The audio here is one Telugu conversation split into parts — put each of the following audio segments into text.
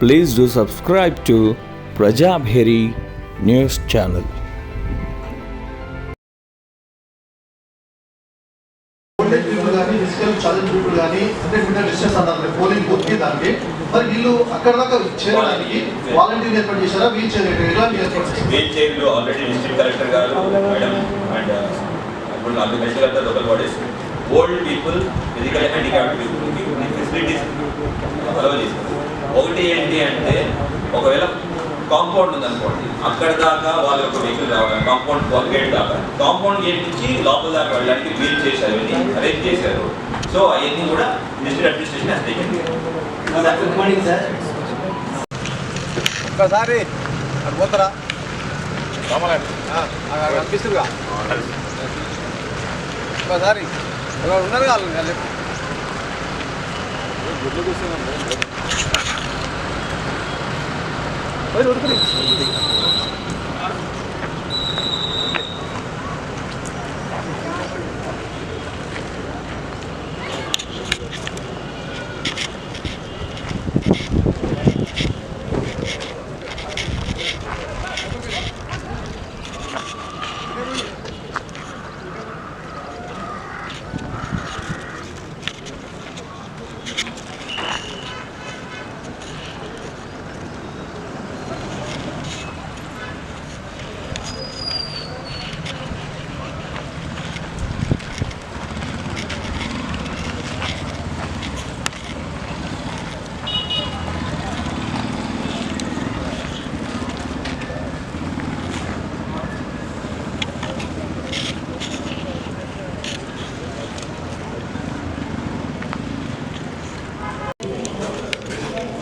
Please do subscribe to Prajabheri News Channel. కానీ అంటే డిస్టెన్స్ అన్నారు పోలింగ్ దానికి మరి వీళ్ళు అక్కడ దాకా చేరడానికి వాలంటీర్ ఏర్పాటు చేశారా వీల్ చైర్ ఎలాంటి ఏర్పాటు వీల్ చైర్లు ఆల్రెడీ డిస్ట్రిక్ట్ కలెక్టర్ గారు మేడం అండ్ uh, ఇప్పుడు నాలుగు గంటల local bodies old people physical handicapped పీపుల్కి ఫెసిలిటీస్ అలవ చేస్తారు ఒకటి ఏంటి అంటే ఒకవేళ కాంపౌండ్ ఉందనుకోండి అక్కడ దాకా వాళ్ళ యొక్క వెహికల్ రావాలి కాంపౌండ్ గేట్ దాకా. కాంపౌండ్ గేట్ నుంచి లోపల దాకా వెళ్ళడానికి వీల్ చేశారు అరేంజ్ చేశారు. సో అవన్నీ కూడా district administration taken care. Good morning sir ఒక్కసారి పోతారా? కనిపిస్తుందిగా ఒక్కసారి. అలా ఉన్నారు కాదు గుడ్లు కూర్చున్నాం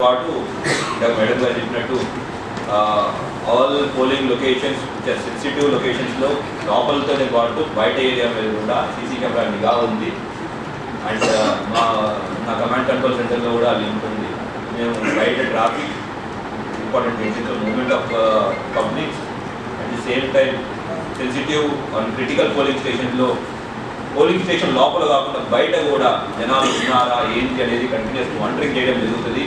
పాటు ఇంకా మేడం గారు చెప్పినట్టు ఆల్ లొకేషన్స్ సెన్సిటివ్ లొకేషన్స్లో లోపలతోనే పాటు బయట ఏరియా మీద కూడా సీసీ కెమెరా నిఘా ఉంది. అండ్ మా నా కమాండ్ కంట్రోల్ సెంటర్లో కూడా లింక్ ఉంది. మేము బయట traffic important decision moment of public at the same time sensitive and critical polling స్టేషన్లో పోలింగ్ స్టేషన్ లోపల కాకుండా బయట కూడా జనాలు ఉన్నారా ఏంటి అనేది కంటిన్యూస్ మానిటరింగ్ చేయడం జరుగుతుంది.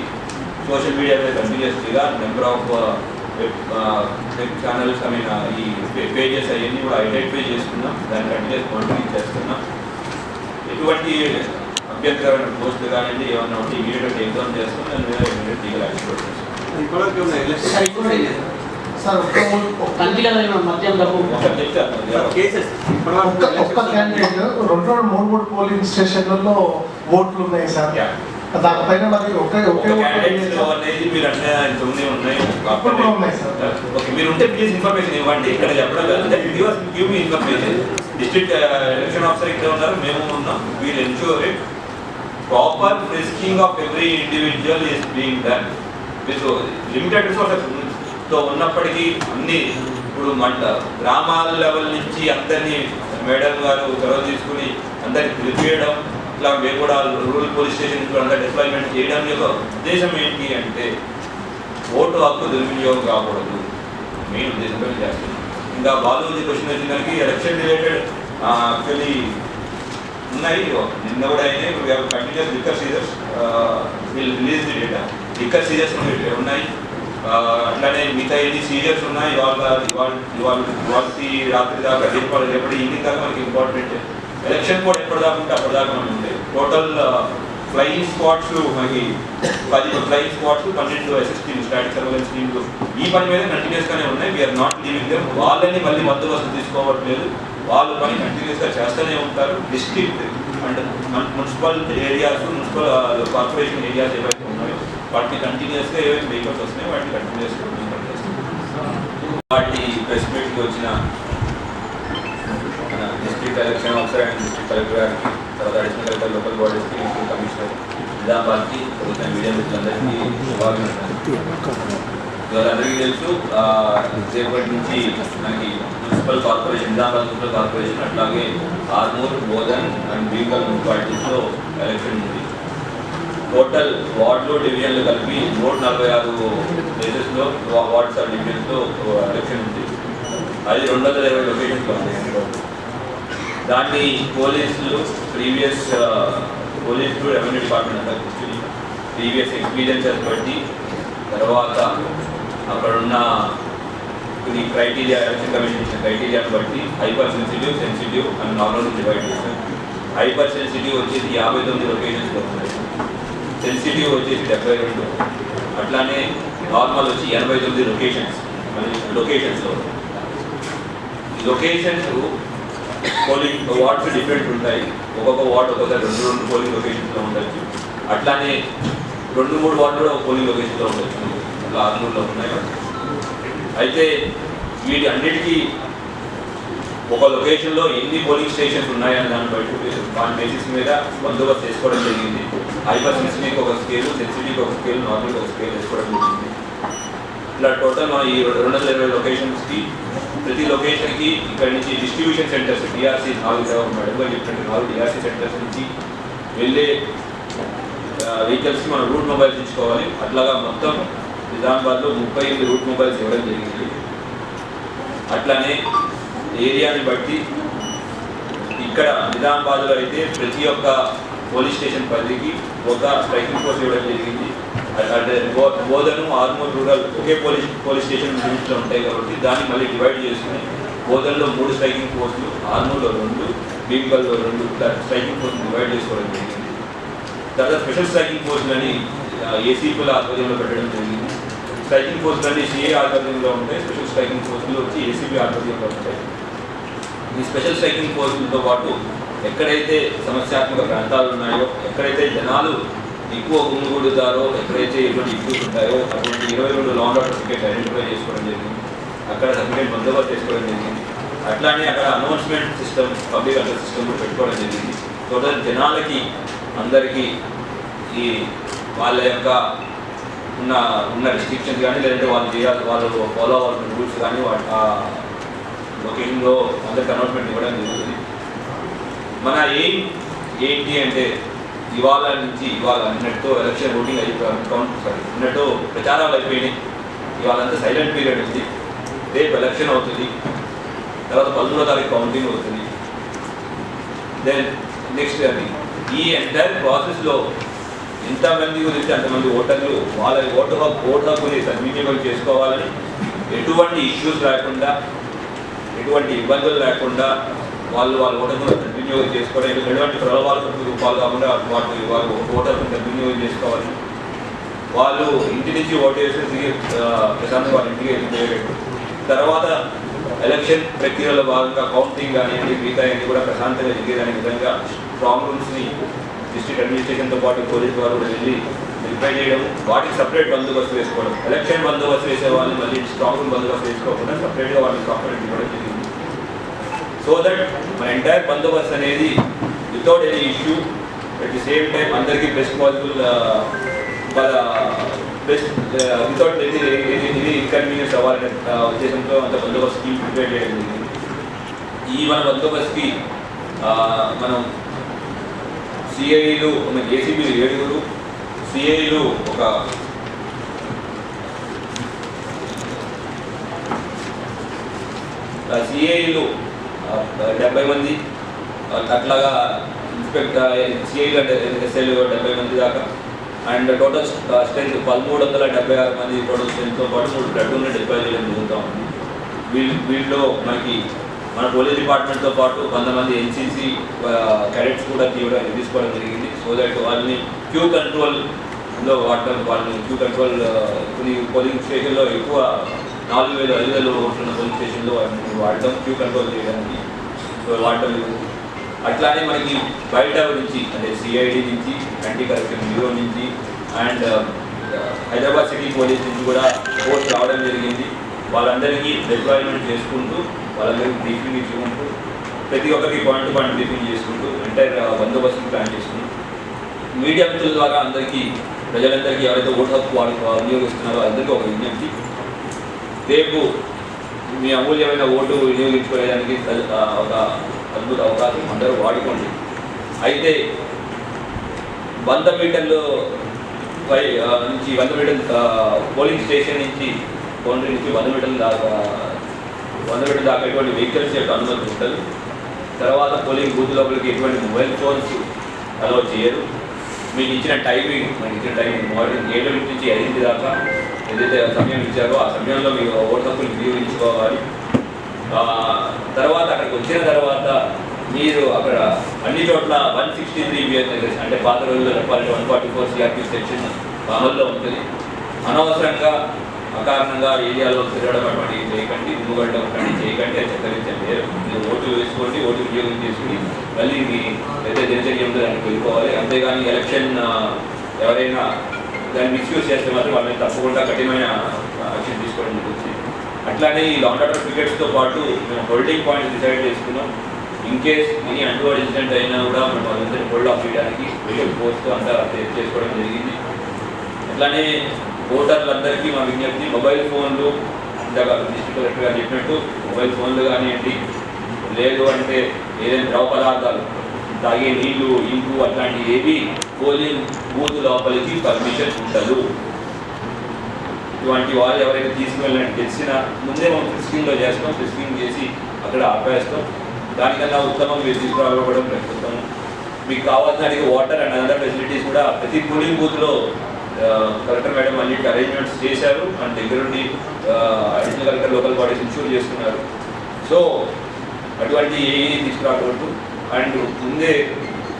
సోషల్ మీడియా మీద కంటిన్యూస్గా number of web web channels I mean ఈ పేజెస్ అవన్నీ కూడా ఐడెంటిఫై చేసుకున్నాం. దాన్ని కంటిన్యూస్ మానిటరింగ్ చేస్తున్నాం. ఎటువంటి అభ్యంతరమైన పోస్టులు కానీ ఏమన్నా ఉంటే ఇమీడియట్గా ఎగ్జామ్ చేసుకుని దాని మీద ఇమీడియట్ లీగల్ యాక్షన్ చేస్తాం. సార్ ఒక్క క్యాండిడేట్ రెండు రెండు మూడు మూడు పోలింగ్ స్టేషన్లలో ఓట్లు ఉన్నాయి సార్. దానిపైన మరి ఒకే ఒక ఉన్నాయి. సార్. ఓకే మీరు ఉంటే ప్లీజ్ ఇన్ఫర్మేషన్ ఇవ్వండి. ఇక్కడ చెప్పడం కాదు give us give me information district election officer ఇక్కడ ఉన్నారు మేము ఉన్నాం. We'll ensure it proper frisking of every individual is being done మీరు లిమిటెడ్ రిసోర్సెస్తో ఉన్నప్పటికీ అన్ని ఇప్పుడు మంట గ్రామాల లెవెల్ నుంచి అందరినీ మేడం గారు చొరవ తీసుకుని అందరికి పిలిపియడం ఇట్లా మేము కూడా రూరల్ పోలీస్ స్టేషన్ అంతా డిప్లాయ్మెంట్ చేయడం యొక్క ఉద్దేశం ఏంటి అంటే ఓటు హక్కు దుర్వినియోగం కాకూడదు. మెయిన్ ఉద్దేశంతో చేస్తాం ఇంకా బాలూజీ క్వశ్చన్ వచ్చిందానికి ఎలక్షన్ రిలేటెడ్ యాక్చువల్లీ ఉన్నాయి. నిన్న కూడా అయినాయి. కంటిన్యూస్ లిక్కర్ సీజర్స్ వీళ్ళు release the data liquor seizures ఉన్నాయి. అట్లానే మిగతా ఎన్ని సీజర్స్ ఉన్నాయి? ఇవాళ ఇవాళ ఇవాళ ఇవాళ రాత్రి దాకా రేపు రేపటి ఈవినింగ్ దాకా మనకి ఇంపార్టెంట్ ఎలక్షన్ కూడా ఎప్పటిదాకా ఉంటే అప్పటిదాకా మనం ఉంటాయి టోటల్ ఫ్లయింగ్ స్క్వాడ్స్ మనకి పది ఫ్లయింగ్ స్క్వాడ్స్ పన్నెండు ఎస్ఎస్ స్టాటిక్ సర్వేలెన్స్ టీమ్లు ఈ పని మీద కంటిన్యూస్గానే ఉన్నాయి. వీఆర్ నాట్ లీవింగ్ దెమ్ వాళ్ళని మళ్ళీ మద్దతు వస్తు తీసుకోవట్లేదు. వాళ్ళు పని కంటిన్యూస్గా చేస్తూనే ఉంటారు. District and municipal areas municipal corporation areas ఏవైతే ఉన్నాయో వాటిని కంటిన్యూస్గా ఏవైతే వెహికల్స్ వస్తున్నాయో వాటిని కంటిన్యూస్గా వాటి ప్రెస్ మీట్కి వచ్చిన మన district election officer and district collector గారికి తర్వాత అడిషనల్ కలెక్టర్ లోకల్ బాడీస్కి కమిషనర్ నిజామాబాద్కి వచ్చిన మీడియా మిత్రులందరికీ శుభాకాంక్షలు వాళ్ళందరికీ తెలుసు రేపటి నుంచి మనకి municipal corporation Nizamabad municipal corporation అట్లాగే ఆర్మూర్ బోధన్ అండ్ బీగల్ మున్సిపాలిటీస్లో ఎలక్షన్ ఉంది. టోటల్ వార్డులు డివిజన్లు కలిపి నూట నలభై ఆరు ప్లేసెస్లో వార్డ్స్ సబ్ డివిజన్స్లో ఎలక్షన్ ఉంది. అది రెండు వందల ఇరవై లొకేషన్స్లో ఉంది. దాన్ని పోలీసులు ప్రీవియస్ పోలీసులు రెవెన్యూ డిపార్ట్మెంట్ అంతా కూర్చుని ప్రీవియస్ ఎక్స్పీరియన్సెస్ బట్టి తర్వాత అక్కడున్న కొన్ని క్రైటీరియా ఎలక్షన్ కమిషన్ ఇచ్చిన క్రైటీరియాను బట్టి హైపర్ సెన్సిటివ్ సెన్సిటివ్ అని నార్మల్ డివైడ్ చేశారు. హైపర్ సెన్సిటివ్ వచ్చేసి యాభై తొమ్మిది లొకేషన్స్లో వస్తుంది సెన్సిటివ్ వచ్చేసి డెబ్బై రెండు. అట్లానే నార్మల్ వచ్చి ఎనభై తొమ్మిది లొకేషన్స్ లొకేషన్స్లో. లొకేషన్స్ పోలింగ్ వార్డ్స్ డిఫరెంట్ ఉంటాయి. ఒక్కొక్క వార్డ్ ఒక్కొక్క రెండు రెండు పోలింగ్ లొకేషన్స్లో ఉండొచ్చు అట్లానే రెండు మూడు వార్డు కూడా ఒక పోలింగ్ లొకేషన్లో ఉండొచ్చు అట్లా ఆరుమూరులో ఉన్నాయి అయితే వీటి అన్నిటికీ ఒక లొకేషన్లో ఎన్ని పోలింగ్ స్టేషన్స్ ఉన్నాయని దాన్ని బట్టి దాని బేసిస్ మీద బందోబస్తు చేసుకోవడం జరిగింది. హైపర్ సెన్సిటివ్కి ఒక స్కేల్ సెన్సిటీకి ఒక స్కేల్ నార్మల్కి ఒక స్కేల్ వేసుకోవడం జరిగింది. ఇట్లా టోటల్ మనం ఈ రెండు వందల ఇరవై లొకేషన్స్కి ప్రతి లొకేషన్కి ఇక్కడ నుంచి డిస్ట్రిబ్యూషన్ సెంటర్స్ డిఆర్సీ నాలుగు మేడం చెప్పండి నాలుగు డిఆర్సీ సెంటర్స్ నుంచి వెళ్ళే వెహికల్స్కి మనం రూట్ మొబైల్స్ ఇచ్చుకోవాలి అట్లాగా మొత్తం నిజామాబాద్లో ముప్పై ఎనిమిది రూట్ మొబైల్స్ ఇవ్వడం జరిగింది. అట్లానే ఏరియాని బట్టి ఇక్కడ నిజామాబాద్లో అయితే ప్రతి ఒక్క పోలీస్ స్టేషన్ పరిధికి ఒక స్ట్రైకింగ్ ఫోర్స్ ఇవ్వడం జరిగింది. అంటే బోధను ఆర్మూర్ రూరల్ ఒకే పోలీస్ పోలీస్ స్టేషన్ లిమిట్లో ఉంటాయి కాబట్టి దాన్ని మళ్ళీ డివైడ్ చేసుకుని బోధన్లో మూడు స్ట్రైకింగ్ పోస్టులు ఆర్మూర్లో రెండు భీమ్గల్లో రెండు స్ట్రైకింగ్ పోస్టులు డివైడ్ చేసుకోవడం జరిగింది. తర్వాత స్పెషల్ స్ట్రైకింగ్ ఫోర్స్లని ఏసీపీల ఆధ్వర్యంలో పెట్టడం జరిగింది. స్ట్రైకింగ్ ఫోర్స్లన్నీ సిఏ ఆధ్వర్యంలో ఉంటాయి స్పెషల్ స్ట్రైకింగ్ పోస్టులు వచ్చి ఏసీపీ ఆధ్వర్యంలో ఉంటాయి. ఈ స్పెషల్ స్ట్రైకింగ్ పోస్టులతో పాటు ఎక్కడైతే సమస్యాత్మక ప్రాంతాలు ఉన్నాయో ఎక్కడైతే జనాలు ఎక్కువ గుమ్మిగూడుతారో ఎక్కడైతే ఎటువంటి ఇష్యూస్ ఉంటాయో అటువంటి ఇరవై రెండు లాంగ్ ఆర్డర్ టికెట్ ఐడెంటిఫై చేసుకోవడం జరిగింది. అక్కడ సర్టిఫికేట్ బందోబస్తు చేసుకోవడం జరిగింది. అట్లానే అక్కడ announcement system public address system కూడా పెట్టుకోవడం జరిగింది. టోటల్ జనాలకి అందరికీ ఈ వాళ్ళ యొక్క ఉన్న ఉన్న రెస్ట్రిక్షన్స్ కానీ లేదంటే వాళ్ళు చేయాలి వాళ్ళు ఫాలో అవ్వాల్సిన రూల్స్ కానీ వాటి ఆ లొకేషన్లో అందరికి అనౌన్స్మెంట్ ఇవ్వడం జరుగుతుంది. మన ఎయిమ్ ఏంటి అంటే ఇవాళ నుంచి ఇవాళ నిన్నటితో ఎలక్షన్ ఓటింగ్ అయిపోయి కౌంట్ సారీ నిన్నటితో ప్రచారాలు అయిపోయినాయి. ఇవాళ అంతా సైలెంట్ పీరియడ్ ఉంది. రేపు ఎలక్షన్ అవుతుంది. తర్వాత పదమూడో తారీఖు కౌంటింగ్ అవుతుంది. దెన్ నెక్స్ట్ అది ఈ ఎంటైర్ ప్రాసెస్లో ఎంతమంది గురించి అంతమంది ఓటర్లు వాళ్ళ ఓటు హక్కు ఓటు హక్కుని సద్వినియోగం చేసుకోవాలని ఎటువంటి ఇష్యూస్ లేకుండా ఎటువంటి ఇబ్బందులు లేకుండా వాళ్ళు వాళ్ళ ఓటర్ను సద్వినియోగం చేసుకోవడం ఎటువంటి ప్రలోభాలకు రూపాలు కాకుండా వాటి వారు ఓటర్ను సద్వినియోగం చేసుకోవాలి. వాళ్ళు ఇంటి నుంచి ఓటు వేసి తిరిగి ఆ, వాళ్ళ ఇంటికి వెళ్ళిపోయేటట్టు తర్వాత ఎలక్షన్ ప్రక్రియలో భాగంగా కౌంటింగ్ కానివ్వండి మిగతా అన్ని కూడా ప్రశాంతంగా జరిగేదనే విధంగా స్ట్రాంగ్ రూమ్స్ని డిస్ట్రిక్ట్ అడ్మినిస్ట్రేషన్తో పాటు పోలీస్ వారు కూడా వెళ్ళి వెరిఫై చేయడం వాటికి సపరేట్ బందోబస్తు వేసుకోవడం. ఎలక్షన్ బందోబస్తు వేసే వాళ్ళని మళ్ళీ స్ట్రాంగ్ రూమ్ బందోబస్తు వేసుకోకుండా సపరేట్గా వాళ్ళకి కాంపనెంట్ ఇవ్వడం జరిగింది. సో దట్ మన ఎంటైర్ బందోబస్తు అనేది without any issue at the same time అందరికీ బెస్ట్ పాసిబుల్ uh, వాళ్ళ best without any any inconvenience అవ్వాలనే ఉద్దేశంతో అంత బందోబస్తు స్కీమ్ ప్రిపేర్ చేయడం జరిగింది. ఈ మన బందోబస్తుకి మనం సిఐలు మన ఏసీబీలు ఏడుగురు సిఐలు ఒక సిఐలు డెబ్బై మంది అట్లాగా ఇన్స్పెక్టర్ సిఐలు అంటే ఎస్ఐలు డెబ్బై మంది దాకా. అండ్ టోటల్ స్ట్రెంత్ పదమూడు వందల డెబ్బై ఆరు మంది టోటల్ స్ట్రెంత్తో పాటు మూడు ప్లటూన్లు డిప్లాయ్ చేయడం జరుగుతూ ఉంది. వీళ్ళు వీళ్ళలో మనకి మన పోలీస్ డిపార్ట్మెంట్తో పాటు కొంతమంది ఎన్సీసీ క్యాడెట్స్ కూడా తీయడం తీసుకోవడం జరిగింది. సో దట్ వాళ్ళని క్యూ కంట్రోల్లో వాడటం వాళ్ళని క్యూ కంట్రోల్ కొన్ని పోలింగ్ స్టేషన్లో ఎక్కువ నాలుగు వేలు ఐదు వేలు ఉంటున్న పోలీస్ స్టేషన్లో వాడటం క్యూ కంట్రోల్ చేయడానికి వాడటం లేదు. అట్లానే మనకి బయట నుంచి అంటే సిఐడి నుంచి యాంటీ కరప్షన్ బ్యూరో నుంచి and uh, Hyderabad city police నుంచి కూడా ఫోర్స్ రావడం జరిగింది వాళ్ళందరికీ డిప్లాయ్మెంట్ చేసుకుంటూ వాళ్ళందరికీ బ్రీఫింగ్ ఇచ్చుకుంటూ ప్రతి ఒక్కరికి పాయింట్ పాయింట్ బ్రీఫింగ్ చేసుకుంటూ ఎంటైర్ uh, బందోబస్తు ప్లాన్ చేసుకుంటూ మీడియా ద్వారా అందరికీ ప్రజలందరికీ ఎవరైతే ఓటు హక్కు వాళ్ళు వినియోగిస్తున్నారో అందరికీ ఒక విజ్ఞప్తి రేపు మీ అమూల్యమైన ఓటు వినియోగించుకోవడానికి ఒక అద్భుత అవకాశం అందరూ వాడుకోండి. అయితే వంద మీటర్లు పై నుంచి వంద మీటర్ పోలింగ్ స్టేషన్ నుంచి బౌండరీ నుంచి వంద మీటర్ల దాకా వంద మీటర్ దాకా ఎటువంటి వెహికల్స్ యొక్క అనుమతి ఉంటుంది తర్వాత పోలింగ్ బూత్ లోపలికి ఎటువంటి మొబైల్ ఫోన్స్ అలౌ చేయరు. మీకు ఇచ్చిన టైమింగ్ మీకు ఇచ్చిన టైమింగ్ మార్నింగ్ ఏడు నుంచి ఐదింటి దాకా ఏదైతే సమయం ఇచ్చారో ఆ సమయంలో మీరు ఓటు హక్కులు వినియోగించుకోవాలి. ఆ, తర్వాత అక్కడికి వచ్చిన తర్వాత మీరు అక్కడ అన్ని చోట్ల వన్ సిక్స్టీ త్రీ అంటే పాత రోజుల్లో చెప్పాలంటే one forty four CRP section అమల్లో ఉంటుంది. అనవసరంగా అకారణంగా ఏరియాలో తిరగడం అటువంటి చేయకండి ఇవ్వగలడం అటువంటి చేయకండి అది చక్కరించండి మీరు ఓటు వేసుకోండి ఓటు వినియోగం చేసుకుని మళ్ళీ మీ అయితే దినచర్య దానికి వెళ్ళిపోవాలి. అంతేగాని ఎలక్షన్ ఎవరైనా దాన్ని మిస్యూజ్ చేస్తే మాత్రం వాళ్ళ మీద తప్పకుండా కఠినమైన యాక్షన్ తీసుకోవడం జరుగుతుంది. అట్లానే ఈ లాంగ్ ఆర్డర్ క్రికెట్స్తో పాటు మేము హోల్డింగ్ పాయింట్స్ డిసైడ్ చేసుకున్నాం. In case any untoward incident అయినా కూడా మనం వాళ్ళందరినీ హోల్డ్ ఆఫ్ చేయడానికి వీడియో పోస్ట్ అంతా చేసుకోవడం జరిగింది. అట్లానే ఓటర్లందరికీ మా విజ్ఞప్తి మొబైల్ ఫోన్లు ఇందాక డిస్ట్రిక్ట్ కలెక్టర్ గారు చెప్పినట్టు మొబైల్ ఫోన్లు కానివ్వండి లేదు అంటే ఏదైనా ద్రవ పదార్థాలు తాగే నీళ్ళు ఇంపు అట్లాంటివి ఏవి పోలింగ్ బూత్ లోపలికి పర్మిషన్ ఉండదు. ఇటువంటి వాళ్ళు ఎవరైతే తీసుకువెళ్ళని తెలిసిన ముందే మనం ఫిస్కింగ్లో చేస్తాం ఫిస్కింగ్ చేసి అక్కడ ఆపేస్తాం. దానికన్నా ఉత్తమం మీరు తీసుకురావడం ప్రయత్నిస్తాము మీకు కావాల్సిన వాటర్ అండ్ అదర్ ఫెసిలిటీస్ కూడా ప్రతి పోలింగ్ బూత్లో కలెక్టర్ మేడం అన్నింటి అరేంజ్మెంట్స్ చేశారు. అండ్ దగ్గరుండి additional collector local bodies ensure చేసుకున్నారు సో అటువంటి ఏ తీసుకురాకూడదు. అండ్ ముందే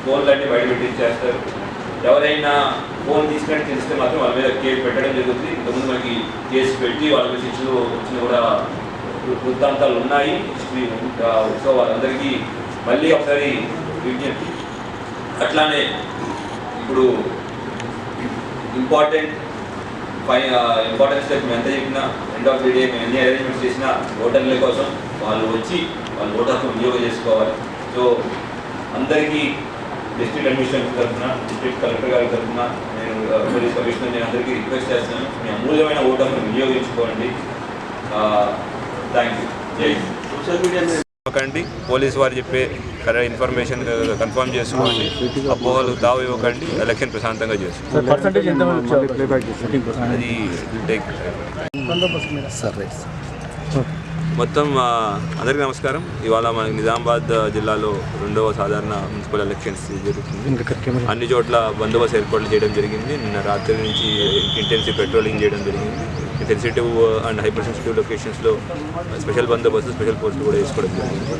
ఫోన్లు అన్ని బయట పెట్టించేస్తారు. ఎవరైనా ఫోన్ తీసుకుని తెలిస్తే మాత్రం వాళ్ళ మీద కేసు పెట్టడం జరుగుతుంది. ఇంతకుముందు మనకి కేసు పెట్టి వాళ్ళ మీద శిక్షలు వచ్చిన కూడా వృత్తాంతాలు ఉన్నాయి. హిస్టరీ సో వాళ్ళందరికీ మళ్ళీ ఒకసారి విజ్ఞప్తి అట్లానే ఇప్పుడు ఇంపార్టెంట్ ఫై ఇంపార్టెన్స్ స్టెప్ మేము ఎంత చెప్పినా ఎండ్ ఆఫ్ ది డే మేము ఎన్ని అరేంజ్మెంట్స్ చేసినా ఓటర్ల కోసం వాళ్ళు వచ్చి వాళ్ళు ఓటర్ వినియోగం చేసుకోవాలి. సో అందరికీ డిస్ట్రిక్ట్ అడ్మినిస్ట్రేషన్ తరఫున డిస్ట్రిక్ట్ కలెక్టర్ గారి తరఫున నేను పోలీస్ కమిషనర్ నేను అందరికీ రిక్వెస్ట్ చేస్తున్నాను. మీ అమూల్యమైన ఓటు హక్కును వినియోగించుకోండి థ్యాంక్ యూ. సోషల్ మీడియా ఇవ్వకండి. పోలీస్ వారు చెప్పే కరెక్ట్ ఇన్ఫర్మేషన్ కన్ఫర్మ్ చేసుకోండి. అపోహలు తావు ఇవ్వకండి. ఎలక్షన్ ప్రశాంతంగా చేసుకోండి. అది టేక్. మొత్తం అందరికీ నమస్కారం. ఇవాళ మనకి నిజామాబాద్ జిల్లాలో రెండవ సాధారణ మున్సిపల్ ఎలక్షన్స్ జరుగుతుంది. అన్ని చోట్ల బందోబస్తు ఏర్పాట్లు చేయడం జరిగింది. నిన్న రాత్రి నుంచి ఇంటెన్సివ్ పెట్రోలింగ్ చేయడం జరిగింది. సెన్సిటివ్ అండ్ హైపర్ సెన్సిటివ్ లొకేషన్స్లో స్పెషల్ బందోబస్తు స్పెషల్ పోస్టులు కూడా వేసుకోవడం జరిగింది.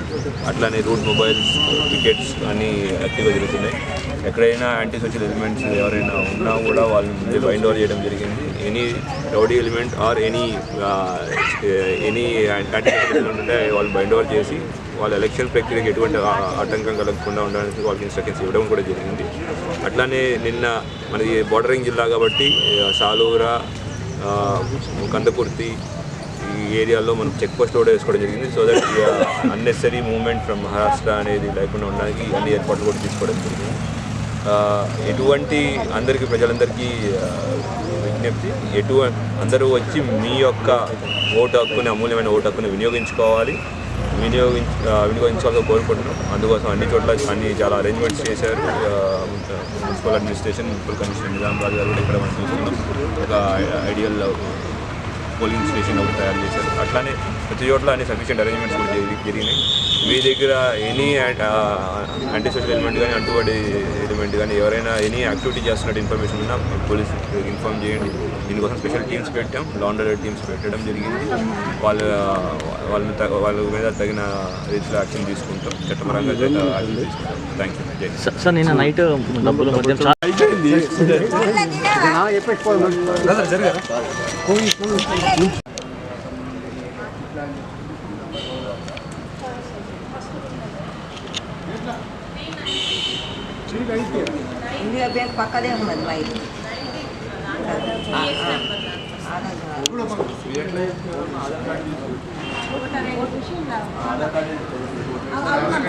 అట్లానే రూట్ మొబైల్స్ వికెట్స్ అన్నీ యాక్టివ్గా జరుగుతున్నాయి. ఎక్కడైనా యాంటీ సోషల్ ఎలిమెంట్స్ ఎవరైనా ఉన్నా కూడా వాళ్ళని ముందే బైండ్ ఓవర్ చేయడం జరిగింది. Any rowdy element or any any anti social ఉంటే వాళ్ళు బైండ్ ఓవర్ చేసి వాళ్ళ ఎలక్షన్ ప్రక్రియకి ఎటువంటి ఆటంకం కలగకుండా ఉండడానికి వాళ్ళకి ఇన్స్ట్రక్షన్స్ ఇవ్వడం కూడా జరిగింది. అట్లానే నిన్న మనది బోర్డరింగ్ జిల్లా కాబట్టి సాలూరా కందకుర్తి ఈ ఏరియాలో మనం చెక్ పోస్ట్ కూడా వేసుకోవడం జరిగింది. So that unnecessary movement from Maharashtra అనేది లేకుండా ఉండడానికి అన్ని ఏర్పాట్లు కూడా తీసుకోవడం జరిగింది. ఎటువంటి అందరికీ ప్రజలందరికీ విజ్ఞప్తి ఎటు అందరూ వచ్చి మీ యొక్క ఓటు హక్కుని అమూల్యమైన ఓటు హక్కుని వినియోగించుకోవాలి. వినియోగించ ఆ, వినియోగించాలని కోరుకుంటున్నాం. అందుకోసం అన్ని చోట్ల అన్ని చాలా అరేంజ్మెంట్స్ చేశారు. Municipal administration municipal commissioner Nizamabad గారు కూడా ఇక్కడ మనం చూస్తున్నాం. ఒక ఐడియల్ పోలింగ్ స్టేషన్ ఒకటి తయారు చేశారు. అట్లానే ప్రతి చోట్ల అన్ని సఫిషియంట్ అరేంజ్మెంట్స్ కూడా జరిగినాయి. మీ దగ్గర ఎనీ యాంటీ సోషల్ ఎలిమెంట్ కానీ అటువంటి ఎలిమెంట్ కానీ ఎవరైనా ఎనీ యాక్టివిటీ చేస్తున్నట్టు ఇన్ఫర్మేషన్ ఉన్నా పోలీస్ ఇన్ఫార్మ్ చేయండి. దీనికోసం స్పెషల్ టీమ్స్ పెట్టాం. లాండర్ టీమ్స్ పెట్టడం జరిగింది. వాళ్ళ వాళ్ళ వాళ్ళ మీద తగిన రీతిలో యాక్షన్ తీసుకుంటాం. చట్టపరంగా యాక్షన్ తీసుకుంటాం. Thank you. సార్ నిన్న నైట్ డబ్బులు మధ్య ఇండియా బ్యాంక్ పక్కనే ఉన్నది మైక్ ఇప్పుడు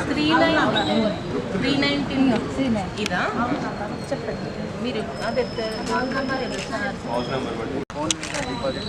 త్రీ నైన్ త్రీ నైన్టీన్ ఇదా చెప్పండి మీరు అదే నెంబర్ డిపాజిట్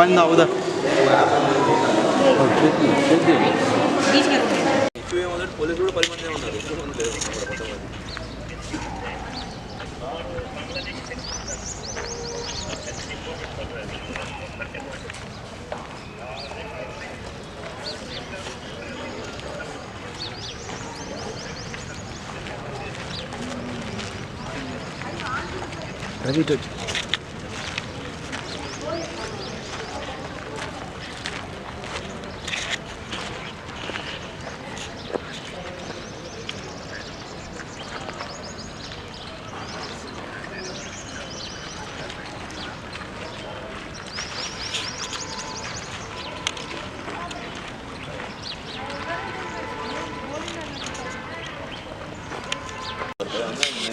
వన్ అవుదా ఎక్కువ ఏమవుతుంది పోలీసులు కూడా పది మంది ఉన్నారు ఎక్కువ మంది లేరు అక్కడ మొత్తం మంది. రవి ఇటు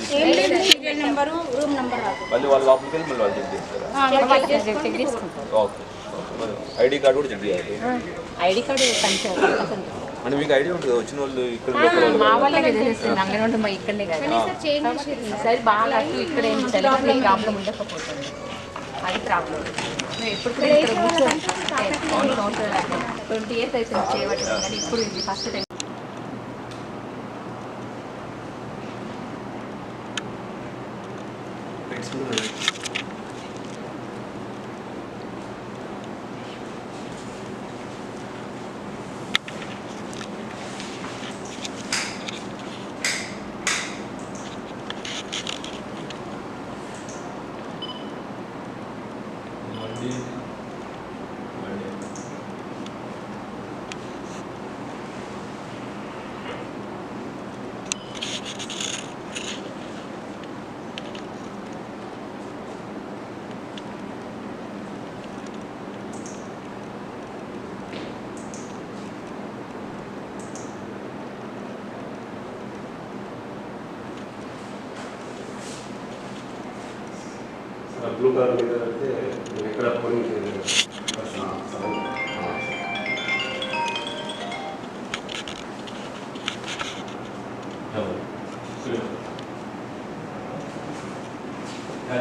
సీరియల్ నెంబరు రూమ్ నెంబర్ రాదు మళ్ళీ వాళ్ళ లోపలికి వెళ్ళి మళ్ళీ వాళ్ళు చెక్ చేస్తారు. ఓకే. మరి ఐడి కార్డు కూడా చెక్ చేయాలి. ఐడి కార్డు అంటే మీకు ఐడియా ఉంటుంది వచ్చిన వాళ్ళు ఇక్కడ మా వాళ్ళకే చేసేస్తుంది అంగన్వాడి మా ఇక్కడనే కాదు. ఈసారి బాగా అటు ఇక్కడ ఏం తెలియదు ప్రాబ్లం ఉండకపోతుంది. అది ప్రాబ్లం ఎప్పుడు కూడా ఇక్కడ ట్వంటీ ఇయర్స్ అవుతుంది చేయబట్టింది కానీ ఇప్పుడు ఇది ఫస్ట్ టైం బ్లూ మీద అంటే ఎక్కడ పోలింగ్ చేయలేదు.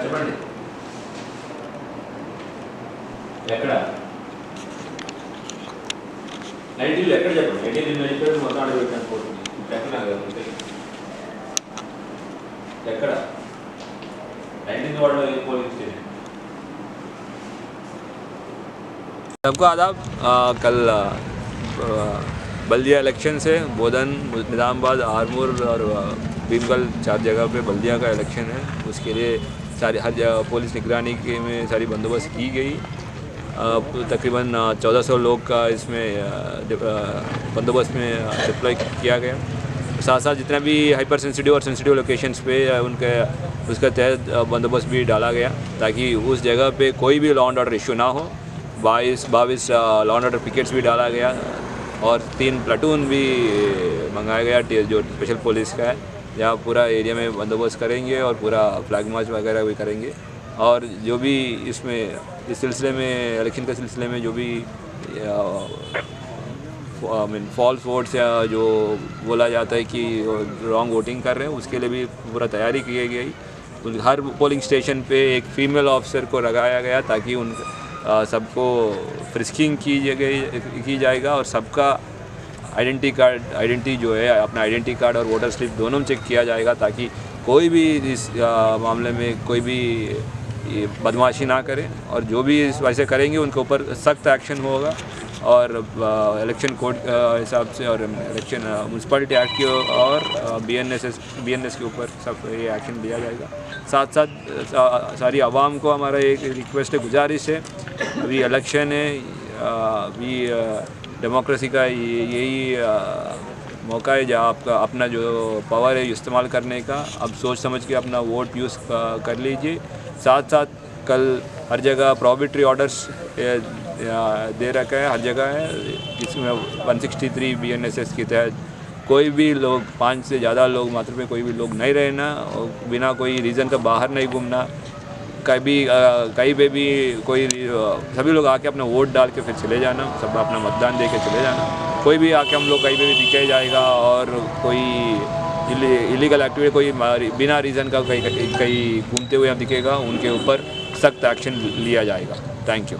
చెప్పండి. ఎక్కడ? నైన్టీన్లో ఎక్కడ చెప్పండి? నైన్టీన్ నిన్న చెప్పారు మొత్తం ఆడ ఎక్కడ? ఎక్కడ? सबको आदाब। कल बल्दिया इलेक्शन से बोधन, निजामबाद, आरमूर और भीमगल चार जगह पे बल्दिया का इलेक्शन है। उसके लिए सारी, हर जगह पुलिस निगरानी के में सारी बंदोबस्त की गई। तकरीबन 1400 लोग का इसमें बंदोबस्त में डिप्लॉय किया गया। साथ साथ जितना भी हाइपर सेंसिटिव और सेंसिटिव लोकेशंस पे उनके, उसका तहत बंदोबस्त भी डाला गया ताकि उस जगह पे कोई भी लॉ एंड ऑर्डर इशू ना हो। बाईस बाईस लॉ एंड ऑर्डर पिकेट्स भी डाला गया और तीन प्लाटून भी मंगाया गया जो स्पेशल पुलिस का है। जहाँ पूरा एरिया में बंदोबस्त करेंगे और पूरा फ्लैग मार्च वगैरह भी करेंगे। और जो भी इसमें, इस सिलसिले में इलेक्शन के सिलसिले में जो भी आई मीन फॉल्स वोट्स या जो बोला जाता है कि रॉन्ग वोटिंग कर रहे हैं उसके लिए भी पूरा तैयारी की गई हर पोलिंग स्टेशन पे एक फीमेल ऑफिसर को लगाया गया ताकि उन सबको फ्रिस्किंग की जगह की जाएगा और सबका आइडेंटिटी कार्ड आइडेंटिटी जो है अपना आइडेंटिटी कार्ड और वोटर स्लिप दोनों में चेक किया जाएगा ताकि कोई भी इस अ, मामले में कोई भी बदमाशी ना करें और जो भी इस वैसे करेंगे उनके ऊपर सख्त एक्शन होगा। और इलेक्शन कोड हिसाब से और इलेक्शन म्यूनसिपलिटी एक्ट के और B N S S B N S के ऊपर सब ये एक्शन लिया जाएगा। साथ साथ सा, सारी आवाम को हमारा एक रिक्वेस्ट है गुजारिश है। अभी इलेक्शन है अभी डेमोक्रेसी का यही मौका है जहाँ आपका अपना जो पावर है इस्तेमाल करने का। अब सोच समझ के अपना वोट यूज़ कर लीजिए। साथ साथ कल हर जगह प्रॉबिटरी ऑर्डर्स दे रखा है, हर जगह है। जिसमें 163 बी एन एस के तहत कोई भी लोग, पाँच से ज़्यादा लोग मात्र में कोई भी लोग नहीं रहना और बिना कोई रीज़न का बाहर नहीं घूमना। कभी कहीं पे भी कोई सभी लोग आके अपना वोट डाल के फिर चले जाना, सब अपना मतदान दे के चले जाना। कोई भी आके हम लोग कहीं पे भी दिखे जाएगा और कोई इलीगल एक्टिविटी कोई बिना रीज़न का कहीं कहीं घूमते हुए हम दिखेगा, उनके ऊपर। सख्त एक्शन लिया जाएगा। Thank you